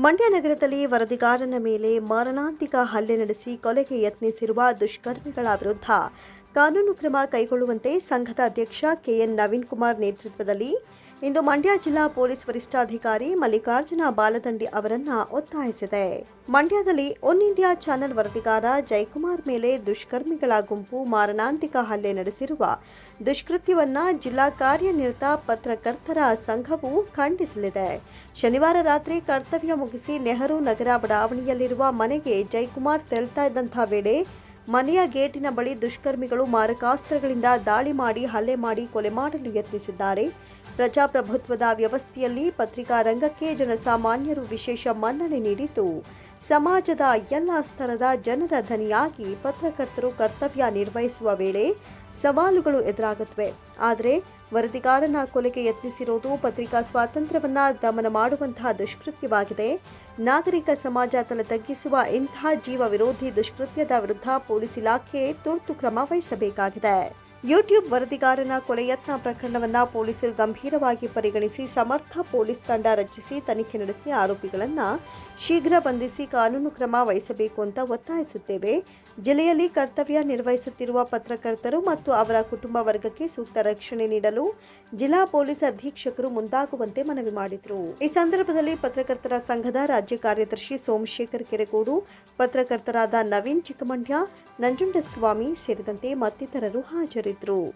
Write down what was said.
ಮಂಡ್ಯ ನಗರದಲ್ಲಿ ವರದಿಗಾರನ ಮೇಲೆ ಮಾರಣಾಂತಿಕ ಹಲ್ಲೆ ನಡೆಸಿ ಕೊಲೆಗೆ ಯತ್ನಿಸಿರುವ ದುಷ್ಕರ್ಮಿಗಳ ವಿರುದ್ಧ ಕಾನೂನು ಕ್ರಮ ಕೈಗೊಳ್ಳುವಂತೆ ಸಂಘದ ಅಧ್ಯಕ್ಷ ಕೆಎನ್ ನವೀನ್ ಕುಮಾರ್ ನೇತೃತ್ವದಲ್ಲಿ ಇಂದು ಮಂಡ್ಯ ಜಿಲ್ಲಾ ಪೊಲೀಸ್ ವರಿಷ್ಠಾಧಿಕಾರಿ ಮಲ್ಲಿಕಾರ್ಜುನ ಬಾಲದಂಡಿ ಅವರನ್ನ ಒತ್ತಾಯಿಸಿದೆ. ಮಂಡ್ಯದಲ್ಲಿ ಒನ್ ಇಂಡಿಯಾ ಚಾನೆಲ್ ವರದಿಗಾರ ಜಯಕುಮಾರ್ ಮೇಲೆ ದುಷ್ಕರ್ಮಿಗಳ ಗುಂಪು ಮಾರಣಾಂತಿಕ ಹಲ್ಲೆ ನಡೆಸಿರುವ ದುಷ್ಕೃತ್ಯವನ್ನ ಜಿಲ್ಲಾ ಕಾರ್ಯನಿರತ ಪತ್ರಕರ್ತರ ಸಂಘವು ಖಂಡಿಸಲಿದೆ. ಶನಿವಾರ ರಾತ್ರಿ ಕರ್ತವ್ಯ ಮುಗಿಸಿ ನೆಹರು ನಗರ ಬಡಾವಣೆಯಲ್ಲಿರುವ ಮನೆಗೆ ಜಯಕುಮಾರ್ ತೆರಳ್ತಾ ಇದ್ದಂಥ ವೇಳೆ ಮನೆಯ ಗೇಟಿನ ಬಳಿ ದುಷ್ಕರ್ಮಿಗಳು ಮಾರಕಾಸ್ತ್ರಗಳಿಂದ ದಾಳಿ ಮಾಡಿ ಹಲ್ಲೆ ಮಾಡಿ ಕೊಲೆ ಮಾಡಲು ಯತ್ನಿಸಿದ್ದಾರೆ. ಪ್ರಜಾಪ್ರಭುತ್ವದ ವ್ಯವಸ್ಥೆಯಲ್ಲಿ ಪತ್ರಿಕಾ ರಂಗಕ್ಕೆ ಜನಸಾಮಾನ್ಯರು ವಿಶೇಷ ಮನ್ನಣೆ ನೀಡಿದ್ದು ಸಮಾಜದ ಎಲ್ಲ ಸ್ತರದ ಜನರ ಧನಿಯಾಗಿ ಪತ್ರಕರ್ತರು ಕರ್ತವ್ಯ ನಿರ್ವಹಿಸುವ ವೇಳೆ ಸವಾಲುಗಳು ಎದುರಾಗುತ್ತವೆ. ಆದರೆ ವರದಿಗಾರನ ಕೊಲೆಗೆ ಯತ್ನಿಸಿರುವುದು ಪತ್ರಿಕಾ ಸ್ವಾತಂತ್ರ್ಯವನ್ನ ದಮನ ಮಾಡುವಂತಹ ದುಷ್ಕೃತ್ಯವಾಗಿದೆ. ನಾಗರಿಕ ಸಮಾಜ ತಲೆ ತಗ್ಗಿಸುವ ಇಂತಹ ಜೀವ ವಿರೋಧಿ ದುಷ್ಕೃತ್ಯದ ವಿರುದ್ಧ ಪೊಲೀಸ್ ಇಲಾಖೆ ತುರ್ತು ಕ್ರಮ ವಹಿಸಬೇಕಾಗಿದೆ. ಯೂಟ್ಯೂಬ್ ವರದಿಗಾರನ ಕೊಲೆ ಯತ್ನ ಪ್ರಕರಣವನ್ನ ಪೊಲೀಸರು ಗಂಭೀರವಾಗಿ ಪರಿಗಣಿಸಿ ಸಮರ್ಥ ಪೊಲೀಸ್ ತಂಡ ರಚಿಸಿ ತನಿಖೆ ನಡೆಸಿ ಆರೋಪಿಗಳನ್ನ ಶೀಘ್ರ ಬಂಧಿಸಿ ಕಾನೂನು ಕ್ರಮ ವಹಿಸಬೇಕು ಅಂತ ಒತ್ತಾಯಿಸುತ್ತೇವೆ. ಜಿಲ್ಲೆಯಲ್ಲಿ ಕರ್ತವ್ಯ ನಿರ್ವಹಿಸುತ್ತಿರುವ ಪತ್ರಕರ್ತರು ಮತ್ತು ಅವರ ಕುಟುಂಬ ವರ್ಗಕ್ಕೆ ಸೂಕ್ತ ರಕ್ಷಣೆ ನೀಡಲು ಜಿಲ್ಲಾ ಪೊಲೀಸ್ ಅಧೀಕ್ಷಕರು ಮುಂದಾಗುವಂತೆ ಮನವಿ ಮಾಡಿದರು. ಈ ಸಂದರ್ಭದಲ್ಲಿ ಪತ್ರಕರ್ತರ ಸಂಘದ ರಾಜ್ಯ ಕಾರ್ಯದರ್ಶಿ ಸೋಮಶೇಖರ್ ಕೆರೆಗೋಡು, ಪತ್ರಕರ್ತರಾದ ನವೀನ್ ಚಿಕ್ಕಮಂಡ್ಯ, ನಂಜುಂಡಸ್ವಾಮಿ ಸೇರಿದಂತೆ ಮತ್ತಿತರರು ಹಾಜರಿದ್ದರು. ಮಾಡ್ತಿದ್ರು